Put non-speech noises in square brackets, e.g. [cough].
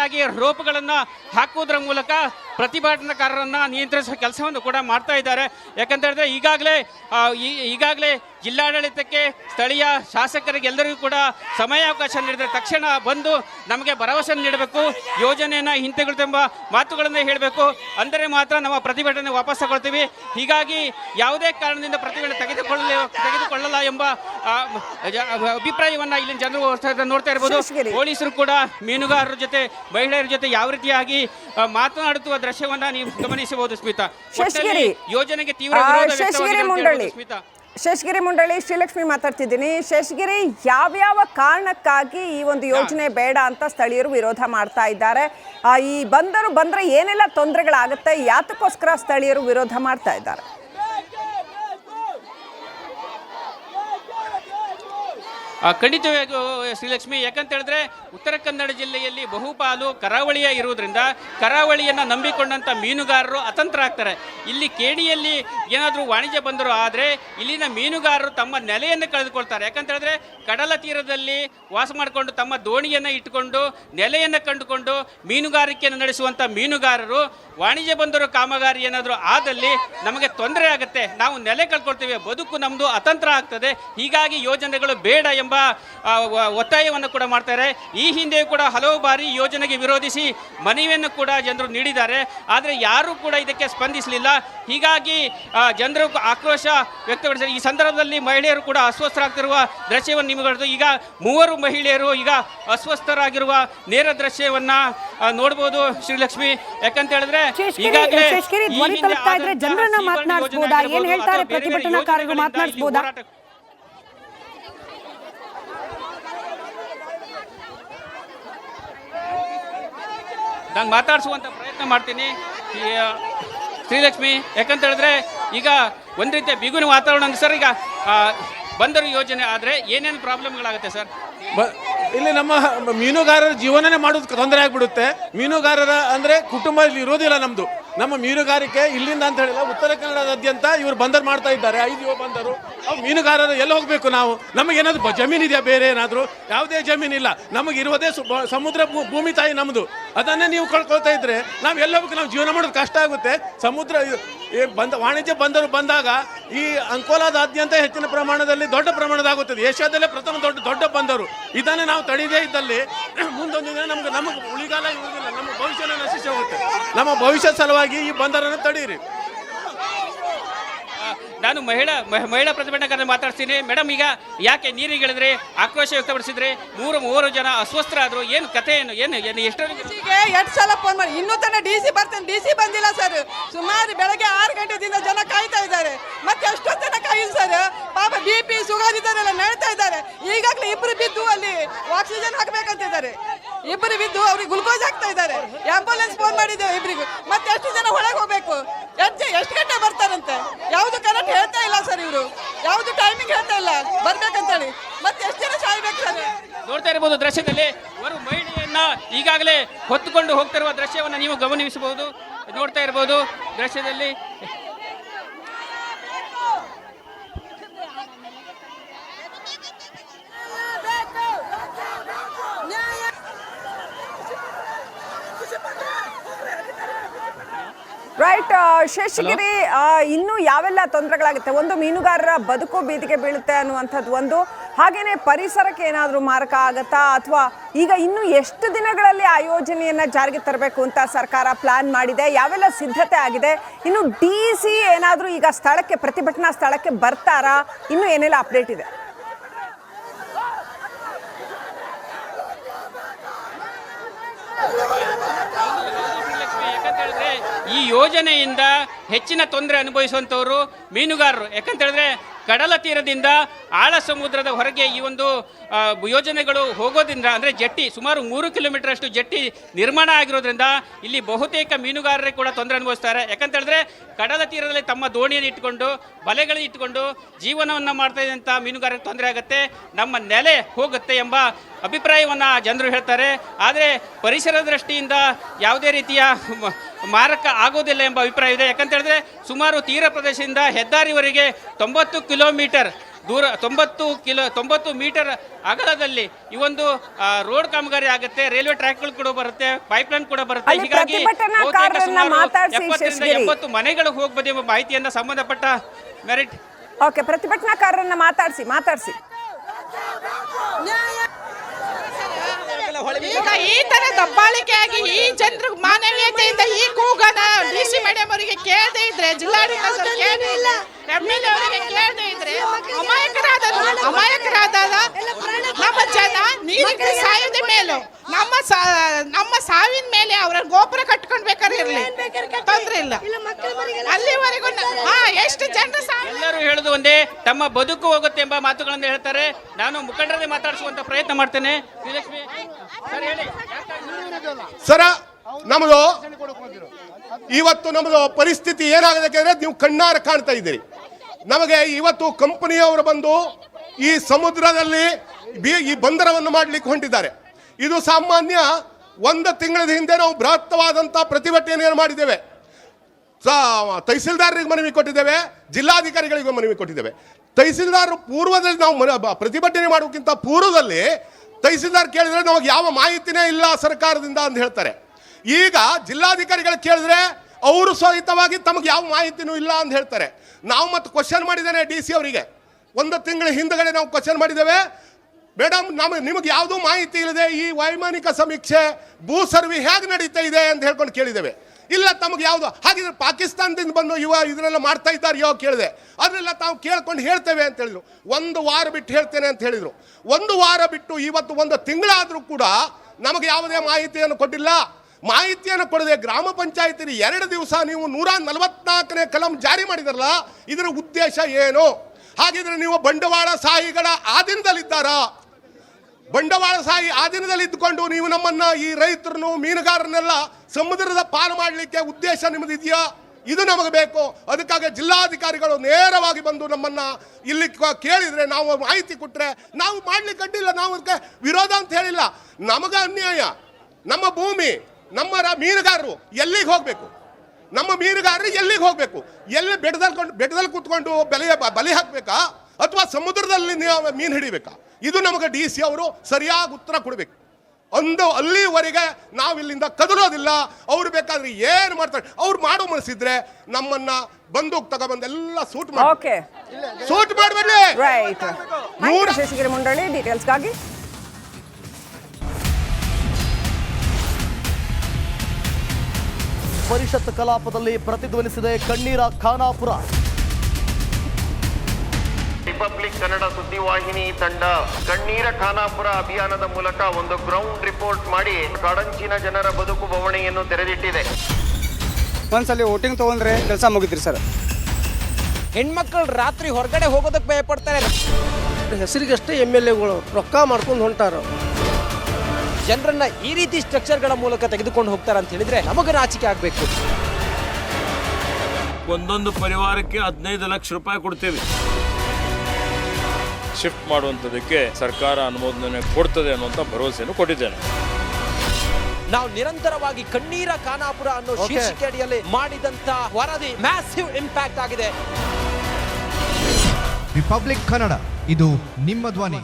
ರೀತಿಯಾಗಿ ರೋಪ್ಗಳನ್ನು ಹಾಕುವುದರ ಮೂಲಕ ಪ್ರತಿಭಟನಾಕಾರರನ್ನ ನಿಯಂತ್ರಿಸುವ ಕೆಲಸವನ್ನು ಕೂಡ ಮಾಡ್ತಾ ಇದ್ದಾರೆ. ಯಾಕಂತ ಹೇಳಿದ್ರೆ ಈಗಾಗಲೇ ಈಗಾಗಲೇ ಜಿಲ್ಲಾಡಳಿತಕ್ಕೆ ಸ್ಥಳೀಯ ಶಾಸಕರಿಗೆಲ್ಲರಿಗೂ ಕೂಡ ಸಮಯಾವಕಾಶ ನೀಡಿದರೆ ತಕ್ಷಣ ಬಂದು ನಮಗೆ ಭರವಸೆ ನೀಡಬೇಕು. ಯೋಜನೆಯನ್ನು ಹಿಂತೆಗೆದುತೆಂಬ ಮಾತುಗಳನ್ನು ಹೇಳಬೇಕು. ಅಂದರೆ ಮಾತ್ರ ನಮ್ಮ ಪ್ರತಿಭಟನೆ ವಾಪಸ್ ತಗೊಳ್ತೀವಿ. ಹೀಗಾಗಿ ಯಾವುದೇ ಕಾರಣದಿಂದ ಪ್ರತಿಭಟನೆ ತೆಗೆದುಕೊಳ್ಳ ತೆಗೆದುಕೊಳ್ಳಲ್ಲ ಎಂಬ ಅಭಿಪ್ರಾಯವನ್ನು ಇಲ್ಲಿನ ಜನರು ನೋಡ್ತಾ ಇರ್ಬೋದು. ಪೊಲೀಸರು ಕೂಡ ಮೀನುಗಾರರ ಜೊತೆ ಮಹಿಳೆಯರ ಜೊತೆ ಯಾವ ರೀತಿಯಾಗಿ ಮಾತನಾಡುತ್ತಿರುವ ದೃಶ್ಯವನ್ನ ನೀವು ಗಮನಿಸಬಹುದು ಸ್ಮಿತಾ. ಶೇಷಗಿರಿ. ಒಟ್ಟಲ್ಲಿ ಯೋಜನೆಗೆ ತೀವ್ರ ಶಶಿಗಿರಿ ಮುಂಡಳ್ಳಿ. ಶಶಿಗಿರಿ ಮುಂಡಳ್ಳಿ ಶ್ರೀಲಕ್ಷ್ಮಿ ಮಾತಾಡ್ತಿದ್ದೀನಿ. ಶೇಷಗಿರಿ ಯಾವ್ಯಾವ ಕಾರಣಕ್ಕಾಗಿ ಈ ಒಂದು ಯೋಜನೆ ಬೇಡ ಅಂತ ಸ್ಥಳೀಯರು ವಿರೋಧ ಮಾಡ್ತಾ ಇದ್ದಾರೆ? ಆ, ಈ ಬಂದರು ಬಂದ್ರೆ ಏನೆಲ್ಲ ತೊಂದರೆಗಳಾಗುತ್ತೆ? ಯಾತಕ್ಕೋಸ್ಕರ ಸ್ಥಳೀಯರು ವಿರೋಧ ಮಾಡ್ತಾ ಇದ್ದಾರೆ? ಆ, ಖಂಡಿತವಾಗಿ ಶ್ರೀಲಕ್ಷ್ಮಿ ಯಾಕಂತ ಹೇಳಿದ್ರೆ ಉತ್ತರ ಕನ್ನಡ ಜಿಲ್ಲೆಯಲ್ಲಿ ಬಹುಪಾಲು ಕರಾವಳಿಯ ಇರುವುದರಿಂದ ಕರಾವಳಿಯನ್ನು ನಂಬಿಕೊಂಡಂಥ ಮೀನುಗಾರರು ಅತಂತ್ರ ಆಗ್ತಾರೆ. ಇಲ್ಲಿ ಕೇಡಿಯಲ್ಲಿ ಏನಾದರೂ ವಾಣಿಜ್ಯ ಬಂದರು ಆದರೆ ಇಲ್ಲಿನ ಮೀನುಗಾರರು ತಮ್ಮ ನೆಲೆಯನ್ನು ಕಳೆದುಕೊಳ್ತಾರೆ. ಯಾಕಂತ ಹೇಳಿದ್ರೆ ಕಡಲ ತೀರದಲ್ಲಿ ವಾಸ ಮಾಡಿಕೊಂಡು ತಮ್ಮ ದೋಣಿಯನ್ನು ಇಟ್ಟುಕೊಂಡು ನೆಲೆಯನ್ನು ಕಂಡುಕೊಂಡು ಮೀನುಗಾರಿಕೆಯನ್ನು ನಡೆಸುವಂಥ ಮೀನುಗಾರರು ವಾಣಿಜ್ಯ ಬಂದರು ಕಾಮಗಾರಿ ಏನಾದರೂ ಆದಲ್ಲಿ ನಮಗೆ ತೊಂದರೆ ಆಗುತ್ತೆ. ನಾವು ನೆಲೆ ಕಳ್ಕೊಳ್ತೇವೆ ಬದುಕು ನಮ್ಮದು ಅತಂತ್ರ ಆಗ್ತದೆ. ಹೀಗಾಗಿ ಯೋಜನೆಗಳು ಬೇಡ ಎಂಬ ವ- ಒತ್ತಾಯವನ್ನು ಕೂಡ ಮಾಡ್ತಾರೆ. ಈ ಹಿಂದೆಯೂ ಕೂಡ ಹಲವು ಬಾರಿ ಯೋಜನೆಗೆ ವಿರೋಧಿಸಿ ಮನವಿಯನ್ನು ಕೂಡ ಜನರು ನೀಡಿದ್ದಾರೆ. ಆದರೆ ಯಾರೂ ಕೂಡ ಇದಕ್ಕೆ ಸ್ಪಂದಿಸಲಿಲ್ಲ. ಹೀಗಾಗಿ ಜನರು ಆಕ್ರೋಶ ವ್ಯಕ್ತಪಡಿಸಿದ್ದಾರೆ. ಈ ಸಂದರ್ಭದಲ್ಲಿ ಮಹಿಳೆಯರು ಕೂಡ ಅಸ್ವಸ್ಥರಾಗ್ತಿರುವ ದೃಶ್ಯವನ್ನು ನಿಮಗೆ ಈಗ ಮೂವರು ಮಹಿಳೆಯರು ಈಗ ಅಸ್ವಸ್ಥರಾಗಿರುವ ನೇರ ದೃಶ್ಯವನ್ನ ನೋಡ್ಬೋದು ಶ್ರೀಲಕ್ಷ್ಮಿ. ಯಾಕಂತ ಹೇಳಿದ್ರೆ ಈಗಾಗಲೇ ಜನರನ್ನ ಸೀಬರ್ಡ್ ಏನ್ ಹೇಳ್ತಾರೆ ಪ್ರತಿಭಟನಾಕಾರರು ಯೋಜನೆಗಳಿಂದ ನಾನು ಮಾತಾಡಿಸುವಂತ ಪ್ರಯತ್ನ ಮಾಡ್ತೀನಿ. ಈ, ಶ್ರೀಲಕ್ಷ್ಮಿ ಯಾಕಂತ ಹೇಳಿದ್ರೆ ಈಗ ಒಂದು ರೀತಿಯ ಬಿಗುನ ವಾತಾವರಣ ಸರ್ ಈಗ ಬಂದರು ಯೋಜನೆ ಆದರೆ ಏನೇನು ಪ್ರಾಬ್ಲಮ್ಗಳಾಗುತ್ತೆ ಸರ್? ಇಲ್ಲಿ ನಮ್ಮ ಮೀನುಗಾರರ ಜೀವನನೇ ಮಾಡೋದು ತೊಂದರೆ ಆಗಿಬಿಡುತ್ತೆ. ಮೀನುಗಾರರ ಅಂದರೆ ಕುಟುಂಬ ಇಲ್ಲಿ ಇರೋದಿಲ್ಲ ನಮ್ಮದು ನಮ್ಮ ಮೀನುಗಾರಿಕೆ ಇಲ್ಲಿಂದ ಅಂತ ಹೇಳಿಲ್ಲ ಉತ್ತರ ಕನ್ನಡದಾದ್ಯಂತ ಇವರು ಬಂದರು ಮಾಡ್ತಾ ಇದ್ದಾರೆ. ಐದು ಬಂದರು. ಅವು ಮೀನುಗಾರರು ಎಲ್ಲಿ ಹೋಗಬೇಕು ನಾವು? ನಮಗೇನಾದ್ರು ಜಮೀನು ಜಮೀನ್ ಇದೆಯಾ ಬೇರೆ ಏನಾದರೂ? ಯಾವುದೇ ಜಮೀನಿಲ್ಲ. ನಮಗೆ ಇರೋದೇ ಸು- ಬ- ಸಮುದ್ರ ಭೂಮಿ ತಾಯಿ ನಮ್ಮದು ಅದನ್ನೇ ನೀವು ಕಳ್ಕೊಳ್ತಾ ಇದ್ರೆ ನಾವು ಎಲ್ಲ ಹೋಗಿ ನಾವು ಜೀವನ ಮಾಡೋದು ಕಷ್ಟ ಆಗುತ್ತೆ. ಸಮುದ್ರ ಬಂದ ವಾಣಿಜ್ಯ ಬಂದರು ಬಂದಾಗ ಈ ಅಂಕೋಲಾದಾದ್ಯಂತ ಹೆಚ್ಚಿನ ಪ್ರಮಾಣದಲ್ಲಿ ದೊಡ್ಡ ಪ್ರಮಾಣದಾಗುತ್ತದೆ. ಏಷ್ಯಾದಲ್ಲೇ ಪ್ರಥಮ ದೊಡ್ಡ ದೊಡ್ಡ ಬಂದರು. ಇದನ್ನೇ ನಾವು ತಡೆಯದೇ ಇದ್ದಲ್ಲಿ [clears throat] ಮುಂದೊಂದು ದಿನ ನಮ್ಗೆ ನಮಗೆ ಉಳಿಗಾಲ ಇರುವುದಿಲ್ಲ. ನಮ್ಮ ಭವಿಷ್ಯನ ನಶಿಸಿ ಹೋಗುತ್ತೆ. ನಮ್ಮ ಭವಿಷ್ಯ ಸಲುವಾಗಿ ಈ ಬಂದರನ್ನು ತಡೀರಿ. ಆ, ನಾನು ಮಹಿಳಾ, ಮಹ- ಮಹಿಳಾ ಪ್ರತಿಭಟನಾಕಾರ ಮಾತಾಡ್ತೀನಿ ಮೇಡಮ್, ಈಗ ಯಾಕೆ ನೀರಿಗಿಳಿದ್ರೆ ಆಕ್ರೋಶ ವ್ಯಕ್ತಪಡಿಸಿದ್ರೆ, ಮೂರು ಮೂರು ಜನ ಅಸ್ವಸ್ಥರಾದ್ರು, ಏನು ಕತೆ ಏನು ಏನು ಎಷ್ಟು ಎರಡು ಸಲ ಫೋನ್ ಮಾಡಿ ಇನ್ನೂ ತನಕ ಡಿ ಸಿ ಬರ್ತೇನೆ. ಡಿ ಸಿ ಬಂದಿಲ್ಲ ಸರ್ ಸುಮಾರು ಬೆಳಗ್ಗೆ ಆರು ಗಂಟೆದಿಂದ ಜನ ಕಾಯ್ತಾ ಇದ್ದಾರೆ. ಮತ್ತೆ ಎಷ್ಟೊತ್ತನ ಕಾಯಿಲ್ಲ ಸರ್ ಪಾಪ ಬಿ ಪಿ ಸುಗಾದಿದ್ದಾರೆಲ್ಲ ನಡೀತಾ ಇದ್ದಾರೆ. ಈಗಾಗಲೇ ಇಬ್ಬರು ಬಿದ್ದು ಅಲ್ಲಿ ಆಕ್ಸಿಜನ್ ಹಾಕ್ಬೇಕಂತಿದ್ದಾರೆ ಇಬ್ಬರು ಬಿದ್ದು ಅವ್ರಿಗೆ ಗ್ಲುಕೋಸ್ ಹಾಕ್ತಾ ಇದ್ದಾರೆ. ಆಂಬುಲೆನ್ಸ್ ಫೋನ್ ಮಾಡಿದ್ದೇವೆ ಇಬ್ರಿಗೂ ಮತ್ತೆ ಎಷ್ಟು ಜನ ಒಳಗೆ ಹೋಗ್ಬೇಕು ಎಷ್ಟು ಎಷ್ಟು ಗಂಟೆ ಬರ್ತಾರಂತೆ ಯಾವುದು ಕರೆಕ್ಟ್ ಹೇಳ್ತಾ ಇಲ್ಲ ಸರ್ ಇವರು ಯಾವುದು ಟೈಮಿಂಗ್ ಹೇಳ್ತಾ ಇಲ್ಲ ಬರ್ಬೇಕಂತೇಳಿ ಮತ್ತೆ ಎಷ್ಟು ಜನ ಸಾಯ್ಬೇಕು ಸರ್ ನೋಡ್ತಾ ಇರಬಹುದು ದೃಶ್ಯದಲ್ಲಿ ಅವರು ಮಹಿಳೆಯನ್ನ ಈಗಾಗಲೇ ಹೊತ್ತುಕೊಂಡು ಹೋಗ್ತಿರುವ ದೃಶ್ಯವನ್ನ ನೀವು ಗಮನಿಸಬಹುದು ನೋಡ್ತಾ ಇರಬಹುದು. ದೃಶ್ಯದಲ್ಲಿ ರೈಟ್ ಶೇಷಗಿರಿ ಇನ್ನೂ ಇನ್ನು ಯಾವೆಲ್ಲ ತೊಂದರೆಗಳಾಗುತ್ತೆ? ಒಂದು ಮೀನುಗಾರರ ಬದುಕು ಬೀದಿಗೆ ಬೀಳುತ್ತೆ ಅನ್ನುವಂಥದ್ದು ಒಂದು. ಹಾಗೇನೆ ಪರಿಸರಕ್ಕೆ ಏನಾದರೂ ಮಾರಕ ಆಗತ್ತಾ? ಅಥವಾ ಈಗ ಇನ್ನು ಎಷ್ಟು ದಿನಗಳಲ್ಲಿ ಆ ಯೋಜನೆಯನ್ನು ಜಾರಿಗೆ ತರಬೇಕು ಅಂತ ಸರ್ಕಾರ ಪ್ಲಾನ್ ಮಾಡಿದೆ? ಯಾವೆಲ್ಲ ಸಿದ್ಧತೆ ಆಗಿದೆ? ಇನ್ನು ಡಿ ಸಿ ಏನಾದರೂ ಈಗ ಸ್ಥಳಕ್ಕೆ, ಪ್ರತಿಭಟನಾ ಸ್ಥಳಕ್ಕೆ ಬರ್ತಾರಾ? ಇನ್ನು ಏನೆಲ್ಲ ಅಪ್ಡೇಟ್ ಇದೆ ಶ್ರೀಲಕ್ಷ್ಮಿ ಯಾಕಂತ ಹೇಳಿದ್ರೆ ಈ ಯೋಜನೆಯಿಂದ ಹೆಚ್ಚಿನ ತೊಂದರೆ ಅನುಭವಿಸುವಂಥವರು ಮೀನುಗಾರರು. ಯಾಕಂತ ಹೇಳಿದ್ರೆ ಕಡಲ ತೀರದಿಂದ ಆಳ ಸಮುದ್ರದ ಹೊರಗೆ ಈ ಒಂದು ಯೋಜನೆಗಳು ಹೋಗೋದ್ರಿಂದ ಅಂದರೆ ಜಟ್ಟಿ ಸುಮಾರು ಮೂರು ಕಿಲೋಮೀಟರ್ ಅಷ್ಟು ಜಟ್ಟಿ ನಿರ್ಮಾಣ ಆಗಿರೋದ್ರಿಂದ ಇಲ್ಲಿ ಬಹುತೇಕ ಮೀನುಗಾರರೇ ಕೂಡ ತೊಂದರೆ ಅನುಭವಿಸ್ತಾರೆ. ಯಾಕಂತ ಹೇಳಿದ್ರೆ ಕಡಲ ತೀರದಲ್ಲಿ ತಮ್ಮ ದೋಣಿಯನ್ನು ಇಟ್ಟುಕೊಂಡು, ಬಲೆಗಳನ್ನು ಇಟ್ಟುಕೊಂಡು ಜೀವನವನ್ನು ಮಾಡ್ತಾ ಇದ್ದಂಥ ಮೀನುಗಾರರಿಗೆ ತೊಂದರೆ ಆಗುತ್ತೆ. ನಮ್ಮ ನೆಲೆ ಹೋಗುತ್ತೆ ಎಂಬ ಅಭಿಪ್ರಾಯವನ್ನು ಜನರು ಹೇಳ್ತಾರೆ. ಆದರೆ ಪರಿಸರ ದೃಷ್ಟಿಯಿಂದ ಯಾವುದೇ ರೀತಿಯ ಮಾರಕ ಆಗೋದಿಲ್ಲ ಎಂಬ ಅಭಿಪ್ರಾಯ ಇದೆ. ಯಾಕಂತ ಹೇಳಿದ್ರೆ ಸುಮಾರು ತೀರ ಪ್ರದೇಶದಿಂದ ಹೆದ್ದಾರಿವರೆಗೆ ತೊಂಬತ್ತು ಕಿಲೋಮೀಟರ್ ದೂರ ತೊಂಬತ್ತು ಕಿಲೋ ತೊಂಬತ್ತು ಮೀಟರ್ ಅಗಲದಲ್ಲಿ ಈ ಒಂದು ರೋಡ್ ಕಾಮಗಾರಿ ಆಗುತ್ತೆ. ರೈಲ್ವೆ ಟ್ರ್ಯಾಕ್ಗಳು ಕೂಡ ಬರುತ್ತೆ ಪೈಪ್ ಲೈನ್ ಕೂಡ ಬರುತ್ತೆ. ಹೀಗಾಗಿ ಎಪ್ಪತ್ತರಿಂದ ಎಂಬತ್ತು ಮನೆಗಳು ಹೋಗ್ಬೋದು ಎಂಬ ಮಾಹಿತಿಯನ್ನ ಸಂಬಂಧಪಟ್ಟ ಮೆರಿಟ್. ಓಕೆ ಪ್ರತಿಭಟನಾಕಾರರನ್ನ ಮಾತಾಡಿಸಿ ಮಾತಾಡಿಸಿ. ಈಗ ಈ ದಬ್ಬಾಳಿಕೆಯಾಗಿ ಈ ಜನರು ಮಾನವೀಯತೆಯಿಂದ ಈ ಕೂಗನ ಡಿ ಸಿ ಮೇಡಮ್ ಅವರಿಗೆ ಕೇಳದೆ ಇದ್ರೆ ಜಿಲ್ಲಾಡಳಿತ ಕೇಳದೆ ಇದ್ರೆ ಅಮಾಯಕರಾದ ಅಮಾಯಕರಾದ ನಮ್ಮ ಜನ ಮೇಲೆ. ನಮ್ಮ ಸಾ- ನಮ್ಮ ಸಾವಿನ ಮೇಲೆ ಅವರ ಗೋಪುರ ಕಟ್ಕೊಂಡ್ಬೇಕಾದ್ರೆ ಇರಲಿ. ತೊಂದ್ರೆ ಇಲ್ಲ. ಅಲ್ಲಿವರೆಗೂ ಹಾ ಎಷ್ಟು ಜನರು ಎಲ್ಲರೂ ಹೇಳುದು ಒಂದೇ ತಮ್ಮ ಬದುಕು ಹೋಗುತ್ತೆ ಎಂಬ ಮಾತುಗಳನ್ನು ಹೇಳ್ತಾರೆ. ನಾನು ಮುಖಂಡರಲ್ಲಿ ಮಾತಾಡಿಸುವಂತ ಪ್ರಯತ್ನ ಮಾಡ್ತೇನೆ. ಶ್ರೀಲಕ್ಷ್ಮಿ ಸರ್ ಹೇಳಿ. ಸರ ನಮ್ದು ಇವತ್ತು ನಮ್ದು ಪರಿಸ್ಥಿತಿ ಏನಾಗಬೇಕಂದ್ರೆ ಅಂದ್ರೆ ನೀವು ಕಣ್ಣಾರ ಕಾಣ್ತಾ ಇದ್ದೀರಿ. ನಮಗೆ ಇವತ್ತು ಕಂಪನಿಯವರು ಬಂದು ಈ ಸಮುದ್ರದಲ್ಲಿ ಬಿ- ಈ ಬಂದರವನ್ನು ಮಾಡಲಿಕ್ಕೆ ಹೊಂಟಿದ್ದಾರೆ ಇದು ಸಾಮಾನ್ಯ ಒಂದು ತಿಂಗಳ ಹಿಂದೆ ನಾವು ಬೃಹತ್ತವಾದಂಥ ಪ್ರತಿಭಟನೆಯನ್ನು ಮಾಡಿದ್ದೇವೆ. ತಹಸೀಲ್ದಾರರಿಗೆ ಮನವಿ ಕೊಟ್ಟಿದ್ದೇವೆ, ಜಿಲ್ಲಾಧಿಕಾರಿಗಳಿಗೂ ಮನವಿ ಕೊಟ್ಟಿದ್ದೇವೆ. ತಹಸೀಲ್ದಾರ್ ಪೂರ್ವದಲ್ಲಿ ನಾವು ಪ್ರತಿಭಟನೆ ಮಾಡೋಕ್ಕಿಂತ ಪೂರ್ವದಲ್ಲಿ ತಹಸೀಲ್ದಾರ್ ಕೇಳಿದ್ರೆ ನಮಗೆ ಯಾವ ಮಾಹಿತಿನೇ ಇಲ್ಲ ಸರ್ಕಾರದಿಂದ ಅಂತ ಹೇಳ್ತಾರೆ. ಈಗ ಜಿಲ್ಲಾಧಿಕಾರಿಗಳು ಕೇಳಿದ್ರೆ ಅವರು ಸಹಿತವಾಗಿ ತಮಗೆ ಯಾವ ಮಾಹಿತಿನೂ ಇಲ್ಲ ಅಂತ ಹೇಳ್ತಾರೆ. ನಾವು ಮತ್ತೆ ಕ್ವಶನ್ ಮಾಡಿದ್ದೇನೆ ಡಿ ಸಿ ಅವರಿಗೆ. ಒಂದು ತಿಂಗಳ ಹಿಂದಗಡೆ ನಾವು ಕ್ವಶನ್ ಮಾಡಿದ್ದೇವೆ ಮೇಡಮ್ ನಮಗೆ ನಿಮಗೆ ಯಾವುದೂ ಮಾಹಿತಿ ಇಲ್ಲದೆ ಈ ವೈಮಾನಿಕ ಸಮೀಕ್ಷೆ, ಭೂ ಸರ್ವೆ ಹೇಗೆ ನಡೀತಾ ಇದೆ ಅಂತ ಹೇಳ್ಕೊಂಡು ಕೇಳಿದ್ದೇವೆ. ಇಲ್ಲ, ತಮಗೆ ಯಾವುದು, ಹಾಗಿದ್ರೆ ಪಾಕಿಸ್ತಾನದಿಂದ ಬಂದು ಇವ ಇದನ್ನೆಲ್ಲ ಮಾಡ್ತಾ ಇದ್ದಾರೆಯೋ ಕೇಳಿದೆ. ಅದನ್ನೆಲ್ಲ ತಾವು ಕೇಳ್ಕೊಂಡು ಹೇಳ್ತೇವೆ ಅಂತ ಹೇಳಿದರು. ಒಂದು ವಾರ ಬಿಟ್ಟು ಹೇಳ್ತೇನೆ ಅಂತ ಹೇಳಿದರು. ಒಂದು ವಾರ ಬಿಟ್ಟು ಇವತ್ತು ಒಂದು ತಿಂಗಳಾದರೂ ಕೂಡ ನಮಗೆ ಯಾವುದೇ ಮಾಹಿತಿಯನ್ನು ಕೊಟ್ಟಿಲ್ಲ. ಮಾಹಿತಿಯನ್ನು ಕೊಡದೆ ಗ್ರಾಮ ಪಂಚಾಯತಿನ ಎರಡು ದಿವಸ ನೀವು ನೂರ ನಲವತ್ನಾಲ್ಕನೇ ಕಲಂ ಜಾರಿ ಮಾಡಿದಾರಲ್ಲ, ಇದರ ಉದ್ದೇಶ ಏನು? ಹಾಗಿದ್ರೆ ನೀವು ಬಂಡವಾಳ ಸಾಹಿಗಳ ಆಧೀನದಲ್ಲಿದ್ದಾರಾ? ಬಂಡವಾಳ ಸಾಯಿ ಆಧೀನದಲ್ಲಿ ಇದ್ದುಕೊಂಡು ನೀವು ನಮ್ಮನ್ನ ಈ ರೈತರನ್ನು, ಮೀನುಗಾರರನ್ನೆಲ್ಲ ಸಮುದ್ರದ ಪಾಲು ಮಾಡಲಿಕ್ಕೆ ಉದ್ದೇಶ ನಿಮ್ಮದು ಇದೆಯಾ? ಇದು ನಮಗೆ ಬೇಕು. ಅದಕ್ಕಾಗಿ ಜಿಲ್ಲಾಧಿಕಾರಿಗಳು ನೇರವಾಗಿ ಬಂದು ನಮ್ಮನ್ನ ಇಲ್ಲಿ ಕೇಳಿದ್ರೆ, ನಾವು ಮಾಹಿತಿ ಕೊಟ್ಟರೆ ನಾವು ಮಾಡ್ಲಿಕ್ಕೆ ಅಡ್ಡಿಲ್ಲ ನಾವು ಅದಕ್ಕೆ ವಿರೋಧ ಅಂತ ಹೇಳಿಲ್ಲ. ನಮಗೆ ಅನ್ಯಾಯ. ನಮ್ಮ ಭೂಮಿ, ನಮ್ಮ ಮೀನುಗಾರರು ಎಲ್ಲಿಗೆ ಹೋಗಬೇಕು? ನಮ್ಮ ಮೀನುಗಾರರು ಎಲ್ಲಿಗೆ ಹೋಗಬೇಕು? ಎಲ್ಲಿ ಬೆಟ್ಟದಲ್ಲಿ ಬೆಟ್ಟದಲ್ಲಿ ಕೂತ್ಕೊಂಡು ಬಲೆ ಬಲಿ ಹಾಕಬೇಕಾ? ಅಥವಾ ಸಮುದ್ರದಲ್ಲಿ ಮೀನು ಹಿಡಿಬೇಕಾ? ಇದು ನಮಗೆ ಡಿ ಸಿ ಅವರು ಸರಿಯಾಗಿ ಉತ್ತರ ಕೊಡಬೇಕು. ಅಂದು ಅಲ್ಲಿವರೆಗೆ ನಾವು ಇಲ್ಲಿಂದ ಕದಲೋದಿಲ್ಲ. ಅವ್ರು ಬೇಕಾದ್ರೆ ಏನು ಮಾಡ್ತಾರೆ? ಅವ್ರು ಮಾಡೋ ಮನಸ್ಸಿದ್ರೆ ನಮ್ಮನ್ನ ಬಂದೂಕ್ ತಗೊಬಂದು ಎಲ್ಲ ಸೂಟ್ ಮಾಡಿ ಓಕೆ ಸೂಟ್ ಮಾಡಬೇಡಿ ರೈಟ್ ಮೂರು ಶಶಿಗಿರಿ ಮುಂಡಳ್ಳಿ ಡೀಟೇಲ್ಸ್ಗಾಗಿ ಪರಿಷತ್ ಕಲಾಪದಲ್ಲಿ ಪ್ರತಿಧ್ವನಿಸಿದೆ ಕಣ್ಣೀರ ಖಾನಾಪುರ. ರಿಪಬ್ಲಿಕ್ ಕನ್ನಡ ಸುದ್ದಿವಾಹಿನಿ ತಂಡ ಕಣ್ಣೀರ ಖಾನಾಪುರ ಅಭಿಯಾನದ ಮೂಲಕ ಒಂದು ಗ್ರೌಂಡ್ ರಿಪೋರ್ಟ್ ಮಾಡಿ ಕಾಡಂಚಿನ ಜನರ ಬದುಕು ಬವಣೆಯನ್ನು ತೆರೆದಿಟ್ಟಿದೆ. ಒಂದ್ಸಲಿ ವೋಟಿಂಗ್ ತಗೊಂಡ್ರೆ ಕೆಲಸ ಮುಗಿದ್ರಿ ಸರ್. ಹೆಣ್ಮಕ್ಳು ರಾತ್ರಿ ಹೊರಗಡೆ ಹೋಗೋದಕ್ಕೆ ಭಯ ಪಡ್ತಾರೆ ಹೆಸರಿಗಷ್ಟೇ ಎಂ ಎಲ್ ಎಗಳು ರೊಕ್ಕ ಮಾಡ್ಕೊಂಡು ಹೊಂಟಾರ. ಜನರನ್ನ ಈ ರೀತಿ ಸ್ಟ್ರಕ್ಚರ್ಗಳ ಮೂಲಕ ತೆಗೆದುಕೊಂಡು ಹೋಗ್ತಾರೆ ಅಂತ ಹೇಳಿದ್ರೆ ನಮಗೆ ನಾಚಿಕೆ ಆಗಬೇಕು. ಒಂದೊಂದು ಪರಿವಾರಕ್ಕೆ ಹದಿನೈದು ಲಕ್ಷ ರೂಪಾಯಿ ಕೊಡ್ತೇವೆ. ಶಿಫ್ಟ್ ಮಾಡುವಂಥದಕ್ಕೆ ಸರ್ಕಾರ ಅನುಮೋದನೆ ಕೊಡ್ತದೆ ಅನ್ನುವಂಥ ಭರವಸೆಯನ್ನು ಕೊಟ್ಟಿದ್ದೇನೆ. ನಾವು ನಿರಂತರವಾಗಿ ಕಣ್ಣೀರ ಖಾನಾಪುರ ಅನ್ನೋ ಶೀರ್ಷಿಕೆ ಅಡಿಯಲ್ಲಿ ಮಾಡಿದಂತ ವರದಿ ಮ್ಯಾಸಿವ್ ಇಂಪ್ಯಾಕ್ಟ್ ಆಗಿದೆ. ರಿಪಬ್ಲಿಕ್ ಕನ್ನಡ ಇದು ನಿಮ್ಮ ಧ್ವನಿ.